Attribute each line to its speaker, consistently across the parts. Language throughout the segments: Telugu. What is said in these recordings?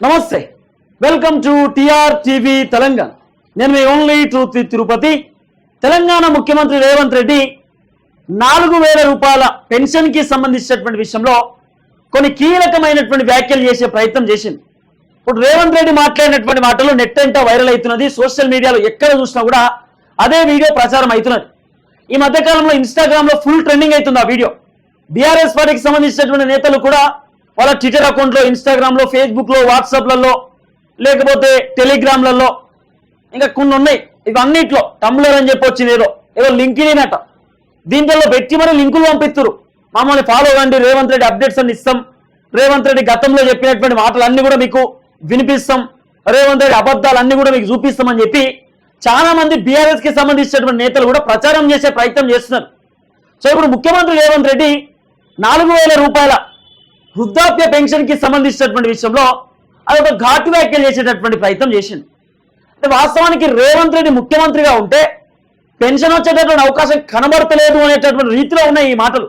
Speaker 1: నమస్తే. Welcome to TR TV Telangana నేను మీ ఓన్లీ ట్రూత్ తిరుపతి తెలంగాణ ముఖ్యమంత్రి రేవంత్ రెడ్డి నాలుగు వేల రూపాయల పెన్షన్కి సంబంధించినటువంటి విషయంలో కొన్ని కీలకమైనటువంటి వ్యాఖ్యలు చేసే ప్రయత్నం చేసింది. ఇప్పుడు రేవంత్ రెడ్డి మాట్లాడినటువంటి మాటలు నెట్ అంతా వైరల్ అవుతున్నది సోషల్ మీడియాలో ఎక్కడ చూసినా కూడా అదే వీడియో ప్రచారం అవుతున్నది. ఈ మధ్యకాలంలో ఇన్స్టాగ్రామ్లో ఫుల్ ట్రెండింగ్ అవుతుంది ఆ వీడియో. బీఆర్ఎస్ పార్టీకి సంబంధించినటువంటి నేతలు కూడా వాళ్ళ ట్విట్టర్ అకౌంట్లో ఇన్స్టాగ్రామ్లో ఫేస్బుక్లో వాట్సాప్లలో లేకపోతే టెలిగ్రామ్లలో ఇంకా కొన్ని ఉన్నాయి. ఇవన్నిట్లో టంబ్లర్ అని చెప్పి వచ్చింది ఏదో. ఏదో లింక్ లేనట దీంట్లో పెట్టి మరి లింకులు పంపిస్తారు మమ్మల్ని ఫాలో అవ్వండి రేవంత్ రెడ్డి అప్డేట్స్ అన్ని ఇస్తాం. రేవంత్ రెడ్డి గతంలో చెప్పినటువంటి మాటలన్నీ కూడా మీకు వినిపిస్తాం. రేవంత్ రెడ్డి అబద్ధాలు అన్ని కూడా మీకు చూపిస్తామని చెప్పి చాలా మంది బీఆర్ఎస్కి సంబంధించినటువంటి నేతలు కూడా ప్రచారం చేసే ప్రయత్నం చేస్తున్నారు. సో ఇప్పుడు ముఖ్యమంత్రి రేవంత్ రెడ్డి నాలుగు వేల రూపాయల వృద్ధాప్య పెన్షన్కి సంబంధించినటువంటి విషయంలో అది ఒక ఘాటు వ్యాఖ్యలు చేసేటటువంటి ప్రయత్నం చేసింది. అంటే వాస్తవానికి రేవంత్ రెడ్డి ముఖ్యమంత్రిగా ఉంటే పెన్షన్ వచ్చేటటువంటి అవకాశం కనబడతలేదు అనేటటువంటి రీతిలో ఉన్నాయి ఈ మాటలు.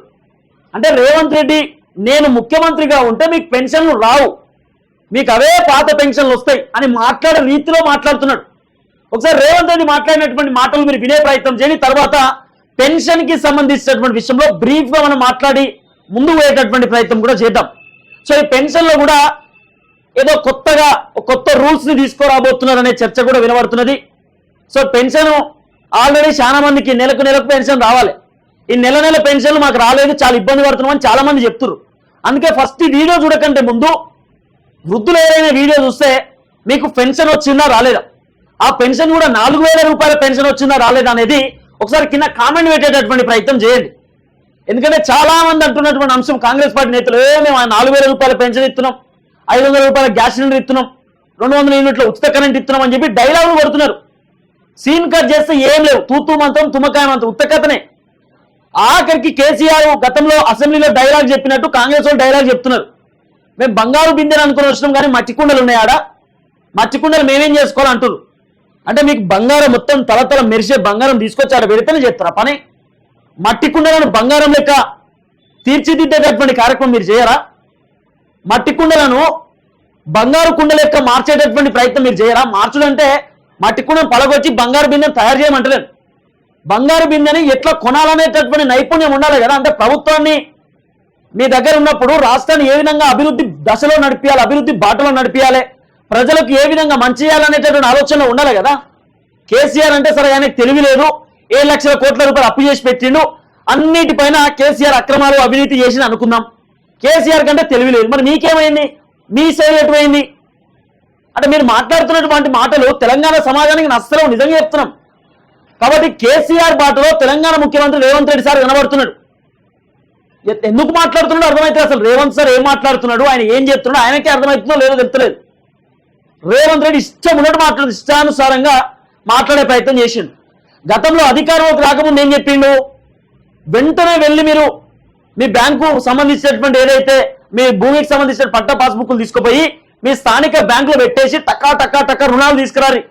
Speaker 1: అంటే రేవంత్ రెడ్డి నేను ముఖ్యమంత్రిగా ఉంటే మీకు పెన్షన్లు రావు మీకు అవే పాత పెన్షన్లు వస్తాయి అని మాట్లాడే రీతిలో మాట్లాడుతున్నాడు. ఒకసారి రేవంత్ రెడ్డి మాట్లాడినటువంటి మాటలు మీరు వినే ప్రయత్నం చేయండి తర్వాత పెన్షన్కి సంబంధించినటువంటి విషయంలో బ్రీఫ్గా మనం మాట్లాడి ముందు పోయేటటువంటి ప్రయత్నం కూడా చేద్దాం. సో ఈ పెన్షన్లో కూడా ఏదో కొత్తగా కొత్త రూల్స్ని చర్చ కూడా వినబడుతున్నది. సో పెన్షన్ ఆల్రెడీ చాలా మందికి నెలకు నెలకు పెన్షన్ రావాలి. ఈ నెల నెల పెన్షన్లు మాకు రాలేదు చాలా ఇబ్బంది పడుతున్నామని చాలా మంది చెప్తున్నారు అందుకే ఫస్ట్ ఈ వీడియో చూడకంటే ముందు వృద్ధులు ఏదైనా వీడియో చూస్తే మీకు పెన్షన్ వచ్చిందా రాలేదా? ఆ పెన్షన్ కూడా నాలుగు వేల రూపాయల పెన్షన్ వచ్చిందా రాలేదా అనేది ఒకసారి కింద కామెంట్ పెట్టేటటువంటి ప్రయత్నం చేయండి. ఎందుకంటే చాలా మంది అంటున్నటువంటి అంశం కాంగ్రెస్ పార్టీ నేతలు మేము ఆ నాలుగు వేల రూపాయల పెన్షన్ ఇస్తున్నాం ఐదు వందల రూపాయల గ్యాస్ సిలిండర్ ఇస్తున్నాం రెండు వందల యూనిట్ల ఉచిత కరెంట్ ఇస్తున్నాం అని చెప్పి డైలాగులు కొడుతున్నారు సీన్ కట్ చేస్తే ఏం లేవు. తూతూ మంత్రం తుమ్మకాయ మంత్రం ఉత్త కథనే. ఆఖరికి కేసీఆర్ గతంలో అసెంబ్లీలో డైలాగ్ చెప్పినట్టు కాంగ్రెస్ వాళ్ళు డైలాగ్ చెప్తున్నారు. మేము బంగారు బిందెని అనుకుని వచ్చినాం కానీ మట్టికుండలు కుండలు ఉన్నాయి కుండలు మేమేం చేసుకోవాలి అంటే మీకు బంగారం మొత్తం తలతల మెరిసే బంగారం తీసుకొచ్చి ఆడ పెడితేనే చేస్తారా. పని. మట్టి కుండలను బంగారం లెక్క తీర్చిదిద్దేటటువంటి కార్యక్రమం మీరు చేయరా? మట్టి కుండలను బంగారు కుండ లెక్క మార్చేటటువంటి ప్రయత్నం మీరు చేయరా? మార్చుడంటే మట్టి కుండను పలగొచ్చి బంగారు బిందెను తయారు చేయమంటలేదు బంగారు బిందెని ఎట్లా కొనాలనేటటువంటి నైపుణ్యం ఉండాలి కదా. అంటే ప్రభుత్వాన్ని మీ దగ్గర ఉన్నప్పుడు రాష్ట్రాన్ని ఏ విధంగా అభివృద్ధి దశలో నడిపించాలి అభివృద్ధి బాటలో నడిపించాలి ప్రజలకు ఏ విధంగా మంచి చేయాలనేటటువంటి ఆలోచన ఉండాలి కదా. కేసీఆర్ అంటే సరే ఆయనకు తెలివి లేదు. ఏడు లక్షల కోట్ల రూపాయలు అప్పు చేసి పెట్టిండు? అన్నిటిపైన కేసీఆర్ అక్రమాలు అవినీతి చేసిన అనుకుందాం. కేసీఆర్ కంటే తెలివి లేదు. మరి మీకేమైంది? మీ సేవ ఎటువైంది? అంటే మీరు మాట్లాడుతున్నటువంటి మాటలు తెలంగాణ సమాజానికి నష్టం నిజంగా చెప్తున్నాం. కాబట్టి కేసీఆర్ బాటలో తెలంగాణ ముఖ్యమంత్రి రేవంత్ రెడ్డి సార్ కనబడుతున్నాడు. ఎందుకు మాట్లాడుతున్నాడు? అర్థమైతే అసలు రేవంత్ సార్ ఏం మాట్లాడుతున్నాడు? ఆయన ఏం చెప్తున్నాడు? ఆయనకే అర్థమవుతుందో లేదో తెలుస్తలేదు. రేవంత్ రెడ్డి ఇష్టం ఉన్నట్టు మాట్లాడు ఇష్టానుసారంగా మాట్లాడే ప్రయత్నం చేసిండు. గతంలో అధికారంలోకి రాకముందు ఏం చెప్పిండు? వెంటనే వెళ్ళి మీరు మీ బ్యాంకు సంబంధించినటువంటి ఏదైతే మీ భూమికి సంబంధించిన పట్ట పాస్బుక్లు తీసుకుపోయి మీ స్థానిక బ్యాంకులో పెట్టేసి టక్కా టక్కా టక్కా రుణాలు తీసుకురాలి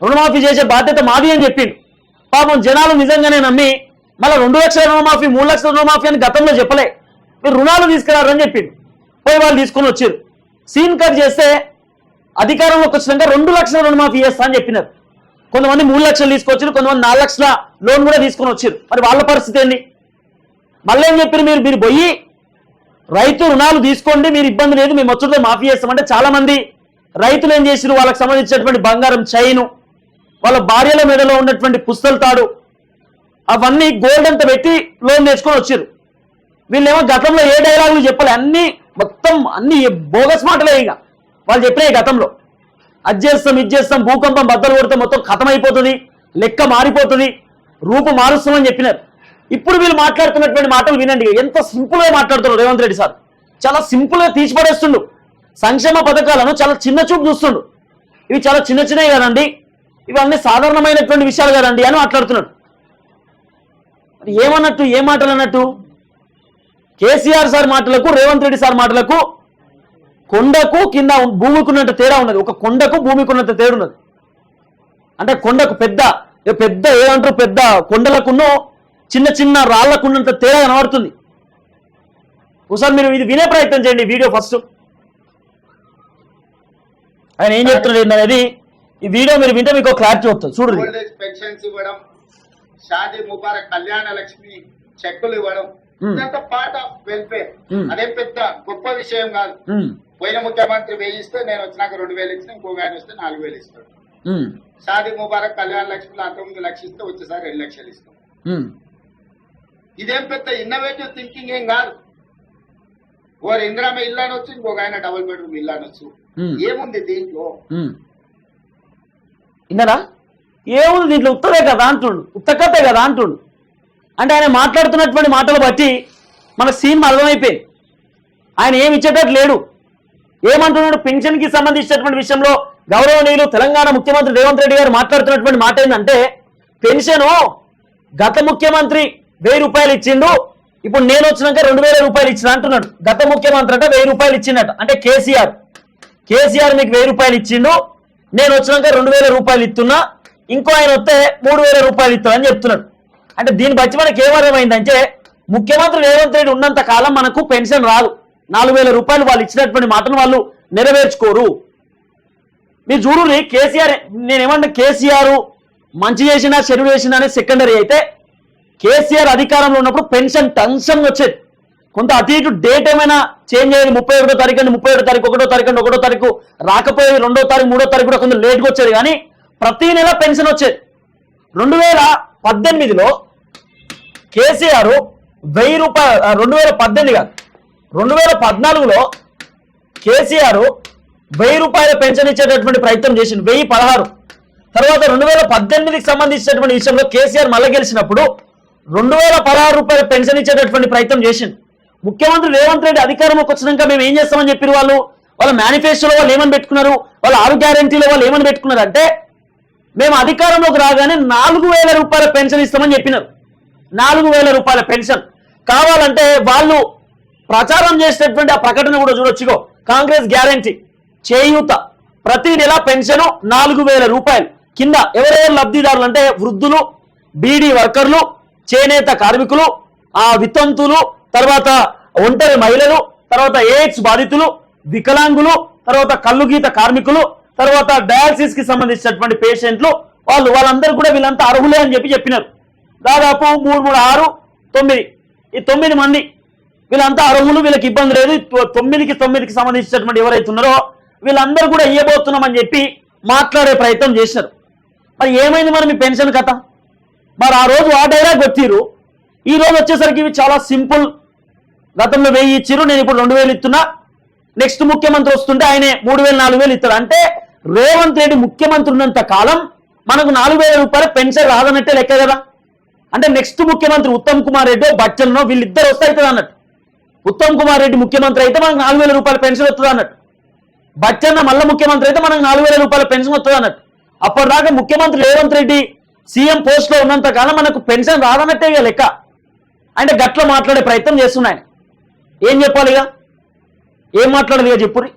Speaker 1: రుణమాఫీ చేసే బాధ్యత మాది అని చెప్పిండు. పాపం జనాలు నిజంగానే నమ్మి మళ్ళీ రెండు లక్షల రుణమాఫీ మూడు లక్షల రుణమాఫీ అని గతంలో చెప్పలే. మీరు రుణాలు తీసుకురారని చెప్పిండు. పోయి వాళ్ళు తీసుకొని వచ్చారు సీన్ కట్ చేస్తే అధికారంలోకి వచ్చినాక రెండు లక్షల రుణమాఫీ చేస్తా అని చెప్పినారు. కొంతమంది మూడు లక్షలు తీసుకొచ్చారు కొంతమంది నాలుగు లక్షల లోన్ కూడా తీసుకొని వచ్చారు మరి వాళ్ళ పరిస్థితి ఏంటి మళ్ళీ ఏం చెప్పారు మీరు? మీరు పోయి రైతు రుణాలు తీసుకోండి మీరు ఇబ్బంది లేదు మేము వచ్చుడితో మాఫీ చేస్తామంటే చాలా మంది రైతులు ఏం చేసిరు వాళ్ళకి సంబంధించినటువంటి బంగారం చైను వాళ్ళ భార్యల మెడలో ఉన్నటువంటి పుస్తల తాడు అవన్నీ గోల్డ్ అంతా పెట్టి లోన్ తెచ్చుకొని వచ్చారు వీళ్ళేమో గతంలో ఏ డైలాగులు చెప్పాలి అన్ని మొత్తం అన్ని బోగస్ మాటలే ఇక. వాళ్ళు చెప్పినాయి గతంలో. అది చేస్తాం ఇది చేస్తాం భూకంపం బద్దలు కొడితే మొత్తం కథమైపోతుంది లెక్క మారిపోతుంది రూపు మారుస్తామని చెప్పినారు. ఇప్పుడు వీళ్ళు మాట్లాడుతున్నటువంటి మాటలు వినండి. ఎంత సింపుల్గా మాట్లాడుతున్నారు రేవంత్ రెడ్డి సార్. చాలా సింపుల్గా తీసిపడేస్తుండు. సంక్షేమ పథకాలను చాలా చిన్న చూపు చూస్తుండు. ఇవి చాలా చిన్న చిన్నవి కదండి. ఇవన్నీ సాధారణమైనటువంటి విషయాలు కదండి అని మాట్లాడుతున్నాడు. ఏమన్నట్టు ఏ మాటలు అన్నట్టు? కేసీఆర్ సార్ మాటలకు రేవంత్ రెడ్డి సార్ మాటలకు కొండకు కింద ఉన్- భూమికి ఉన్నంత తేడా ఉన్నది. ఒక కొండకు భూమికి ఉన్నంత తేడా ఉన్నది అంటే కొండకు పెద్ద పెద్ద ఏమంటారు పెద్ద కొండలకున్నో చిన్న చిన్న రాళ్ళకున్నంత తేడా కనబడుతుంది. ఒకసారి మీరు ఇది వినే ప్రయత్నం చేయండి వీడియో ఫస్ట్. ఆయన ఏం చెప్తున్నాడు అనేది ఈ వీడియో మీరు వింటే మీకు క్లారిటీ వస్తుంది. చూడు
Speaker 2: ఓల్డ్ ఏజ్ పెన్షన్స్ ఇవ్వడం షాదీ ముబారక్ కళ్యాణ లక్ష్మి చెక్కులు ఇవ్వడం. ఇదంతా పార్ట్ ఆఫ్ వెల్ఫేర్. అదేం పెద్ద గొప్ప విషయం కాదు. పోయిన ముఖ్యమంత్రి వెయ్యి ఇస్తే నేను వచ్చినాక రెండు వేలు ఇచ్చిన ఇంకో ఆయన వస్తే నాలుగు వేలు ఇస్తాడు. షాదీ ముబారక్ కళ్యాణ లక్ష్మిలో అంతకుముందు లక్ష ఇస్తే వచ్చేసారి రెండు లక్షలు ఇస్తాం. ఇదేం పెద్ద ఇన్నోవేటివ్ థింకింగ్ ఏం కాదు. ఓరు ఇందిరామ ఇల్లు అనొచ్చు ఇంకొక ఆయన డబుల్ బెడ్రూమ్ ఇల్లు అనొచ్చు. ఏముంది దీంట్లో.
Speaker 1: విన్నారా? ఏముంది దీంట్లో? ఉత్తరే కదా అంటుండు. ఉత్తకతే కదా అంటుండు. అంటే ఆయన మాట్లాడుతున్నటువంటి మాటలు బట్టి మన సీన్ అర్థమైపోయింది. ఆయన ఏమి ఇచ్చేటట్టు లేడు. ఏమంటున్నాడు? పెన్షన్కి సంబంధించినటువంటి విషయంలో గౌరవనీయులు తెలంగాణ ముఖ్యమంత్రి రేవంత్ రెడ్డి గారు మాట్లాడుతున్నటువంటి మాట ఏంటంటే పెన్షన్ గత ముఖ్యమంత్రి వెయ్యి రూపాయలు ఇచ్చిండు ఇప్పుడు నేను వచ్చినాక రెండు వేల రూపాయలు ఇచ్చిన అంటున్నాడు. గత ముఖ్యమంత్రి అంటే వెయ్యి రూపాయలు ఇచ్చిండట. అంటే కేసీఆర్. కేసీఆర్ మీకు వెయ్యి రూపాయలు ఇచ్చిండు నేను వచ్చినాక రెండు వేల రూపాయలు ఇస్తున్నా ఇంకో ఆయన వస్తే మూడు వేల రూపాయలు ఇస్తున్నా అని చెప్తున్నాడు. అంటే దీన్ని బట్టి మనకి ఏమర్థమైందంటే ముఖ్యమంత్రి రేవంత్ రెడ్డి ఉన్నంత కాలం మనకు పెన్షన్ రాదు. నాలుగు వేల రూపాయలు వాళ్ళు ఇచ్చినటువంటి మాటను వాళ్ళు నెరవేర్చుకోరు. మీరు చూడండి కేసీఆర్ నేనేమన్నా కేసీఆర్ మంచి చేసినా చెడు చేసినా అనేది సెకండరీ అయితే కేసీఆర్ అధికారంలో ఉన్నప్పుడు పెన్షన్ టెన్షన్ వచ్చేది. కొంత అటు ఇటు డేట్ ఏమైనా చేంజ్ అయ్యేది ముప్పై ఒకటో తారీఖు అండి ముప్పై ఒకటో తారీఖు ఒకటో తారీఖు అండి ఒకటో తారీఖు రాకపోయేది రెండో తారీఖు మూడో తారీఖు కూడా కొంచెం లేట్గా వచ్చేది కానీ ప్రతి నెల పెన్షన్ వచ్చేది. రెండు వేల పద్దెనిమిదిలో కేసీఆర్ వెయ్యి రూపాయలు రెండు వేల పద్దెనిమిది కాదు రెండు వేల పద్నాలుగులో కేసీఆర్ వెయ్యి రూపాయల పెన్షన్ ఇచ్చేటటువంటి ప్రయత్నం చేసింది వెయ్యి పదహారు. తర్వాత రెండు వేల పద్దెనిమిదికి సంబంధించినటువంటి విషయంలో కేసీఆర్ మళ్ళీ గెలిచినప్పుడు రెండు వేల పదహారు రూపాయల పెన్షన్ ఇచ్చేటటువంటి ప్రయత్నం చేసింది ముఖ్యమంత్రి రేవంత్ రెడ్డి అధికారంలోకి వచ్చినాక మేము ఏం చేస్తామని చెప్పిన వాళ్ళు? వాళ్ళ మేనిఫెస్టోలో వాళ్ళు ఏమని పెట్టుకున్నారు? వాళ్ళ ఆరు గ్యారంటీలో వాళ్ళు ఏమని పెట్టుకున్నారు అంటే మేము అధికారంలోకి రాగానే నాలుగు వేల రూపాయల పెన్షన్ ఇస్తామని చెప్పినారు. నాలుగు వేల రూపాయల పెన్షన్. కావాలంటే వాళ్ళు ప్రచారం చేసినటువంటి ఆ ప్రకటన కూడా చూడొచ్చుగో కాంగ్రెస్ గ్యారంటీ. చేయూత. ప్రతి నెల పెన్షన్ నాలుగు వేల రూపాయలు. కింద ఎవరెవరు లబ్ధిదారులు అంటే వృద్ధులు బీడీ వర్కర్లు చేనేత కార్మికులు ఆ వితంతులు తర్వాత ఒంటరి మహిళలు తర్వాత ఎయిడ్స్ బాధితులు వికలాంగులు తర్వాత కళ్ళు గీత కార్మికులు తర్వాత డయాలసిస్కి సంబంధించినటువంటి పేషెంట్లు వాళ్ళు వాళ్ళందరూ కూడా వీళ్ళంతా అర్హులే అని చెప్పి చెప్పినారు. దాదాపు మూడు మూడు ఆరు తొమ్మిది. ఈ తొమ్మిది మంది వీళ్ళంతా అర్హులు వీళ్ళకి ఇబ్బంది లేదు. తొమ్మిదికి తొమ్మిదికి సంబంధించినటువంటి ఎవరైతే ఉన్నారో వీళ్ళందరూ కూడా ఇవ్వబోతున్నామని చెప్పి మాట్లాడే ప్రయత్నం చేశారు. మరి ఏమైంది మరి మీ పెన్షన్ కథ? మరి ఆ రోజు ఆ డైలాగ్ వచ్చిర్రు ఈ రోజు వచ్చేసరికి ఇవి చాలా సింపుల్ గతంలో వెయ్యి ఇచ్చిర్రు నేను ఇప్పుడు రెండు వేలు ఇస్తున్నా నెక్స్ట్ ముఖ్యమంత్రి వస్తుంటే ఆయనే మూడు వేలు నాలుగు వేలు ఇస్తారు అంటే రేవంత్ రెడ్డి ముఖ్యమంత్రి ఉన్నంత కాలం మనకు నాలుగు వేల రూపాయల పెన్షన్ రాదన్నట్టే లెక్క కదా. అంటే నెక్స్ట్ ముఖ్యమంత్రి ఉత్తమ్ కుమార్ రెడ్డి బచ్చన్నో వీళ్ళిద్దరు వస్తాయి అన్నట్టు. ఉత్తమ్ కుమార్ రెడ్డి ముఖ్యమంత్రి అయితే మనకు నాలుగు వేల రూపాయల పెన్షన్ వస్తుంది అన్నట్టు. బచ్చన్న మళ్ళీ ముఖ్యమంత్రి అయితే మనకు నాలుగు వేల రూపాయల పెన్షన్ వస్తుంది అన్నట్టు. అప్పటిదాకా ముఖ్యమంత్రి రేవంత్ రెడ్డి సీఎం పోస్ట్లో ఉన్నంత కాలం మనకు పెన్షన్ రాదన్నట్టే ఇక లెక్క. అంటే గట్ల మాట్లాడే ప్రయత్నం చేస్తున్నాయి ఏం చెప్పాలి ఇక? ఏం మాట్లాడదు ఇక చెప్పురి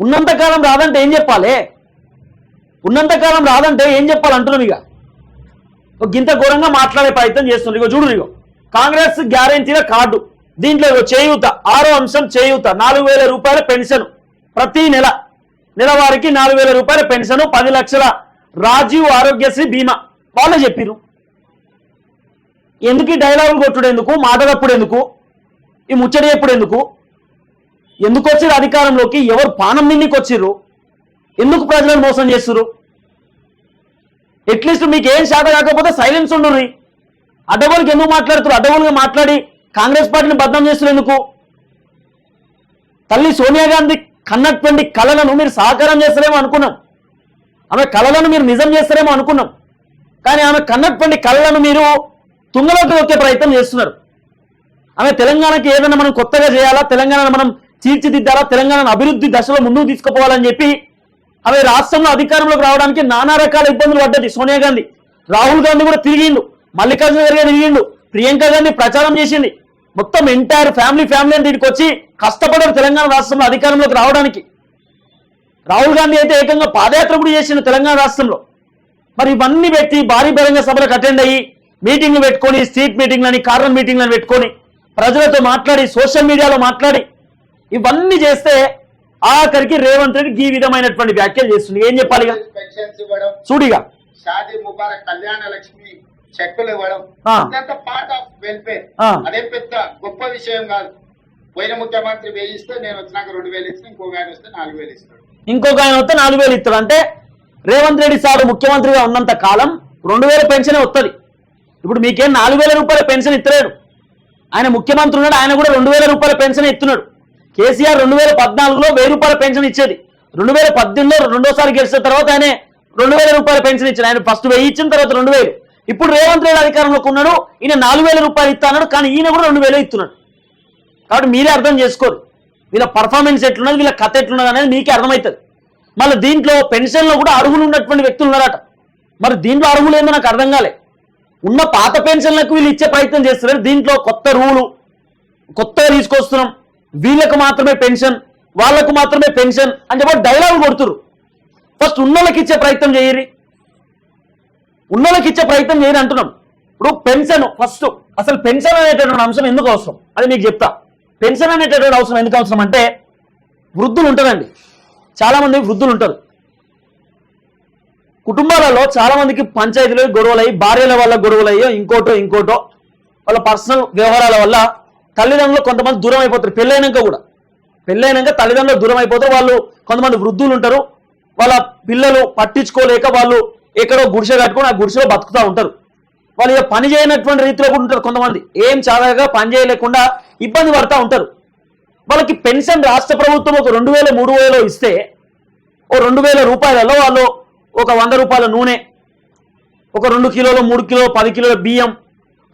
Speaker 1: ఉన్నంతకాలం రాదంటే ఏం చెప్పాలి? ఉన్నంతకాలం రాదంటే ఏం చెప్పాలి అంటున్నాం ఇక. ఒక గింత ఘోరంగా మాట్లాడే ప్రయత్నం చేస్తుంది ఇగో చూడు ఇగో. కాంగ్రెస్ గ్యారెంటీల కార్డు. దీంట్లో చేయూత ఆరో అంశం చేయూత నాలుగు వేల రూపాయల పెన్షన్ ప్రతి నెల. నెలవారికి నాలుగు వేల రూపాయల పెన్షన్ పది లక్షల రాజీవ్ ఆరోగ్యశ్రీ బీమా. వాళ్ళే చెప్పిరు ఎందుకు ఈ డైలాగులు కొట్టుడు ఎందుకు మాటలప్పుడు ఎందుకు ఈ ముచ్చడి ఎప్పుడు ఎందుకు ఎందుకు వచ్చిర్రు అధికారంలోకి? ఎవరు పానం మిన్నికి వచ్చిర్రు? ఎందుకు ప్రజలను మోసం చేస్తురు అట్లీస్ట్ మీకు ఏం శాత కాకపోతే సైలెన్స్ ఉండుర్రి. అడ్డగోలకి ఎందుకు మాట్లాడుతున్నారు అడ్డగోలుగా మాట్లాడి కాంగ్రెస్ పార్టీని బద్నాం చేస్తున్నందుకు తల్లి సోనియా గాంధీ కన్నటువంటి కళలను మీరు సహకారం చేస్తారేమో అనుకున్నాం. ఆమె కళలను మీరు నిజం చేస్తారేమో అనుకున్నాం. కానీ ఆమె కన్నటువంటి కళలను మీరు తుంగలోకి వచ్చే ప్రయత్నం చేస్తున్నారు. ఆమె తెలంగాణకి ఏదైనా మనం కొత్తగా చేయాలా తెలంగాణను మనం తీర్చిదిద్దాలా తెలంగాణను అభివృద్ధి దశలో ముందుకు తీసుకుపోవాలని చెప్పి ఆమె రాష్ట్రంలో అధికారంలోకి రావడానికి నానా రకాల ఇబ్బందులు పడ్డది సోనియా గాంధీ. రాహుల్ గాంధీ కూడా తిరిగిండు మల్లికార్జున ఖర్గే తిరిగిండు ప్రియాంక గాంధీ ప్రచారం చేసింది. మొత్తం ఎంటైర్ ఫ్యామిలీ ఫ్యామిలీ అని దీనికి వచ్చి కష్టపడారు తెలంగాణ రాష్ట్రంలో అధికారంలోకి రావడానికి. రాహుల్ గాంధీ అయితే ఏకంగా పాదయాత్ర కూడా చేసిండు తెలంగాణ రాష్ట్రంలో. మరి ఇవన్నీ పెట్టి భారీ బహిరంగ సభలకు అటెండ్ అయ్యి మీటింగ్లు పెట్టుకొని స్ట్రీట్ మీటింగ్లని కార్నర్ మీటింగ్లను పెట్టుకొని ప్రజలతో మాట్లాడి సోషల్ మీడియాలో మాట్లాడి ఇవన్నీ చేస్తే ఆఖరికి రేవంత్ రెడ్డి ఈ విధమైనటువంటి వ్యాఖ్యలు చేస్తుంది ఏం చెప్పాలి చూడిగా
Speaker 2: కళ్యాణ లక్ష్మి చెక్కులు ఇవ్వడం. ఇదంతా పార్ట్ ఆఫ్ వెల్ఫేర్. అదేం పెద్ద గొప్ప విషయం కాదు. పోయిన ముఖ్యమంత్రి వెయ్యి ఇస్తే నేను వచ్చినాక రెండు వేలు ఇస్తే ఇంకో ఆయన వస్తే నాలుగు వేలు ఇస్తాడు.
Speaker 1: ఇంకొక ఆయన వస్తే నాలుగు వేలు ఇస్తాడు. అంటే రేవంత్ రెడ్డి సార్ ముఖ్యమంత్రిగా ఉన్నంత కాలం రెండు వేల పెన్షన్ వస్తుంది ఇప్పుడు మీకేం నాలుగు వేల రూపాయల పెన్షన్ ఇస్తలేడు ఆయన ముఖ్యమంత్రి ఉన్నాడు ఆయన కూడా రెండు వేల రూపాయల పెన్షన్ ఇస్తున్నాడు కేసీఆర్ రెండు వేల పద్నాలుగులో వెయ్యి రూపాయల పెన్షన్ ఇచ్చేది. రెండు వేల పద్దెనిమిదిలో రెండోసారి గెలిచిన తర్వాత ఆయన రెండు వేల రూపాయల పెన్షన్ ఇచ్చాడు. ఆయన ఫస్ట్ వెయ్యి ఇచ్చిన తర్వాత రెండు వేలు. ఇప్పుడు రేవంత్ రెడ్డి అధికారంలోకి ఉన్నాడు ఈయన నాలుగు వేల రూపాయలు ఇస్తాడు కానీ ఈయన కూడా రెండు వేలు ఇస్తున్నాడు. కాబట్టి మీరే అర్థం చేసుకోరు. వీళ్ళ పర్ఫార్మెన్స్ ఎట్లున్నది వీళ్ళ కథ ఎట్లున్నది అనేది మీకే అర్థమవుతుంది. మళ్ళీ దీంట్లో పెన్షన్లో కూడా అర్హులు ఉన్నటువంటి వ్యక్తులు ఉన్నారట. మరి దీంట్లో అర్హులు ఏందో నాకు అర్థం కాలే. ఉన్న పాత పెన్షన్లకు వీళ్ళు ఇచ్చే ప్రయత్నం చేస్తున్నారు. దీంట్లో కొత్త రూలు కొత్తగా తీసుకొస్తున్నాం. వీళ్ళకు మాత్రమే పెన్షన్ వాళ్ళకు మాత్రమే పెన్షన్ అని చెప్పి డైలాగ్ కొడుతురు ఫస్ట్ ఉన్నోళ్ళకి ఇచ్చే ప్రయత్నం చేయరు ఉన్నోళ్ళకి ఇచ్చే ప్రయత్నం చేయరు అంటున్నాం. ఇప్పుడు పెన్షన్ ఫస్ట్ అసలు పెన్షన్ అనేటటువంటి అంశం ఎందుకు అవసరం? అది మీకు చెప్తా. పెన్షన్ అనేటటువంటి అవసరం ఎందుకు అవసరం అంటే వృద్ధులు ఉంటారండి. చాలా మంది వృద్ధులు ఉంటారు. కుటుంబాలలో చాలా మందికి పంచాయతీలో గొడవలు భార్యల వల్ల గొడవలయ్యో ఇంకోటో ఇంకోటో వాళ్ళ పర్సనల్ వ్యవహారాల వల్ల తల్లిదండ్రులు కొంతమంది దూరం అయిపోతారు. పెళ్ళైనాక కూడా. పెళ్ళైనాక తల్లిదండ్రులు దూరం అయిపోతారు. వాళ్ళు కొంతమంది వృద్ధులు ఉంటారు. వాళ్ళ పిల్లలు పట్టించుకోలేక వాళ్ళు ఎక్కడో గుడిసె కట్టుకొని ఆ గుడిసెలో బతుకుతూ ఉంటారు. వాళ్ళు ఇక పని చేయనటువంటి రీతిలో కూడా ఉంటారు కొంతమంది. ఏం చాలాగా పని చేయలేకుండా ఇబ్బంది పడతా ఉంటారు. వాళ్ళకి పెన్షన్ రాష్ట్ర ప్రభుత్వం ఒక రెండు వేల మూడు వేలో ఇస్తే ఓ రెండు వేల రూపాయలలో వాళ్ళు ఒక వంద రూపాయల నూనె ఒక రెండు కిలోలు మూడు కిలో పది కిలోల బియ్యం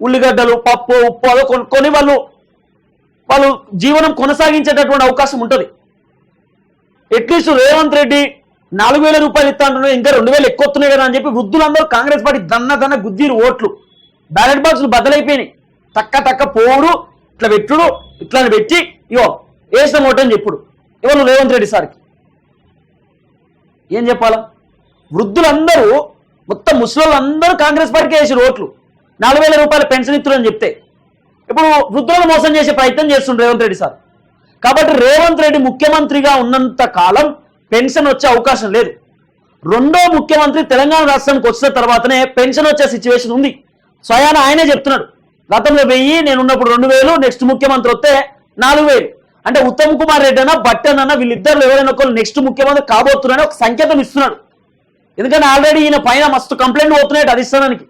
Speaker 1: ఉల్లిగడ్డలు పప్పు ఉప్పు అదో కొనుక్కొని వాళ్ళు వాళ్ళు జీవనం కొనసాగించేటటువంటి అవకాశం ఉంటుంది. అట్లీస్ట్ రేవంత్ రెడ్డి నాలుగు వేల రూపాయలు ఇస్తా అంటున్నారు ఇంకా రెండు వేలు ఎక్కువ వస్తున్నాయి కదా అని చెప్పి వృద్ధులందరూ కాంగ్రెస్ పార్టీ దన్న దన్న గుద్దీరు ఓట్లు. బ్యాలెట్ బాక్సులు బద్దలైపోయినాయి. తక్క తక్క పోవుడు ఇట్లా పెట్టుడు ఇట్లా పెట్టి ఇగో వేసిన ఓటు అని చెప్పుడు. ఇవ్వను రేవంత్ రెడ్డి సార్కి. ఏం చెప్పాలా? వృద్ధులందరూ మొత్తం ముసలోళ్ళందరూ కాంగ్రెస్ పార్టీకి వేసిన ఓట్లు. నాలుగు వేల రూపాయల పెన్షన్ ఇస్తురని చెప్తే. ఇప్పుడు వృద్ధులను మోసం చేసే ప్రయత్నం చేస్తుండ్రు రేవంత్ రెడ్డి సార్. కాబట్టి రేవంత్ రెడ్డి ముఖ్యమంత్రిగా ఉన్నంత కాలం పెన్షన్ వచ్చే అవకాశం లేదు. రెండో ముఖ్యమంత్రి తెలంగాణ రాష్ట్రానికి వచ్చిన తర్వాతనే పెన్షన్ వచ్చే సిచ్యువేషన్ ఉంది. స్వయాన ఆయనే చెప్తున్నాడు గతంలో వెయ్యి నేను ఉన్నప్పుడు రెండు వేలు నెక్స్ట్ ముఖ్యమంత్రి వస్తే నాలుగు వేలు. అంటే ఉత్తమ్ కుమార్ రెడ్డి అన్న బట్టన్ అన్న వీళ్ళిద్దరు ఎవరైనా ఒకరు నెక్స్ట్ ముఖ్యమంత్రి కాబోతున్నారని ఒక సంకేతం ఇస్తున్నాడు. ఎందుకంటే ఆల్రెడీ ఈయన పైన మస్తు కంప్లైంట్ పోతున్నాయట అధిష్టానానికి.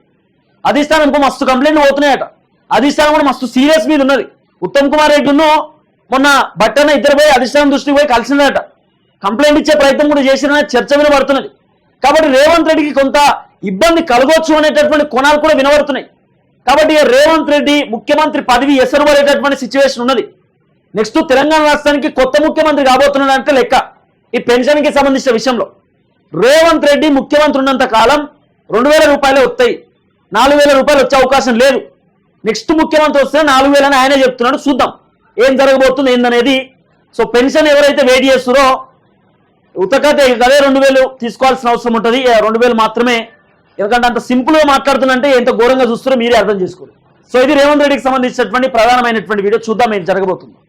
Speaker 1: అధిష్టానానికి మస్తు కంప్లైంట్ పోతున్నాయట. అధిష్టానం కూడా మస్తు సీరియస్ మీద ఉన్నది. ఉత్తమ్ కుమార్ రెడ్డిను మొన్న బట్టన్న ఇద్దరు పోయి అధిష్టానం దృష్టికి పోయి కలిసిందట. కంప్లైంట్ ఇచ్చే ప్రయత్నం కూడా చేసిన చర్చ వినబడుతున్నది. కాబట్టి రేవంత్ రెడ్డికి కొంత ఇబ్బంది కలగొచ్చు అనేటటువంటి కొనాలు కూడా వినబడుతున్నాయి. కాబట్టి రేవంత్ రెడ్డి ముఖ్యమంత్రి పదవి ఎసరు పడేటటువంటి సిచ్యువేషన్ ఉన్నది. నెక్స్ట్ తెలంగాణ రాష్ట్రానికి కొత్త ముఖ్యమంత్రి కాబోతున్నాడు అంటే లెక్క. ఈ పెన్షన్కి సంబంధించిన విషయంలో. రేవంత్ రెడ్డి ముఖ్యమంత్రి ఉన్నంత కాలం రెండు వేల రూపాయలే వస్తాయి. నాలుగు వేల రూపాయలు వచ్చే అవకాశం లేదు. నెక్స్ట్ ముఖ్యమంత్రి వస్తే నాలుగు వేలని ఆయనే చెప్తున్నాడు. చూద్దాం. ఏం జరగబోతుంది ఏందనేది. సో పెన్షన్ ఎవరైతే వెయిట్ చేస్తారో ఉతకతే అదే రెండు వేలు తీసుకోవాల్సిన అవసరం ఉంటుంది. రెండు వేలు మాత్రమే. ఎందుకంటే అంత సింపుల్గా మాట్లాడుతున్నంటే ఎంత ఘోరంగా చూస్తారో మీరే అర్థం చేసుకోండి సో ఇది రేవంత్ రెడ్డికి సంబంధించినటువంటి ప్రధానమైనటువంటి వీడియో చూద్దాం ఏం జరగబోతుంది.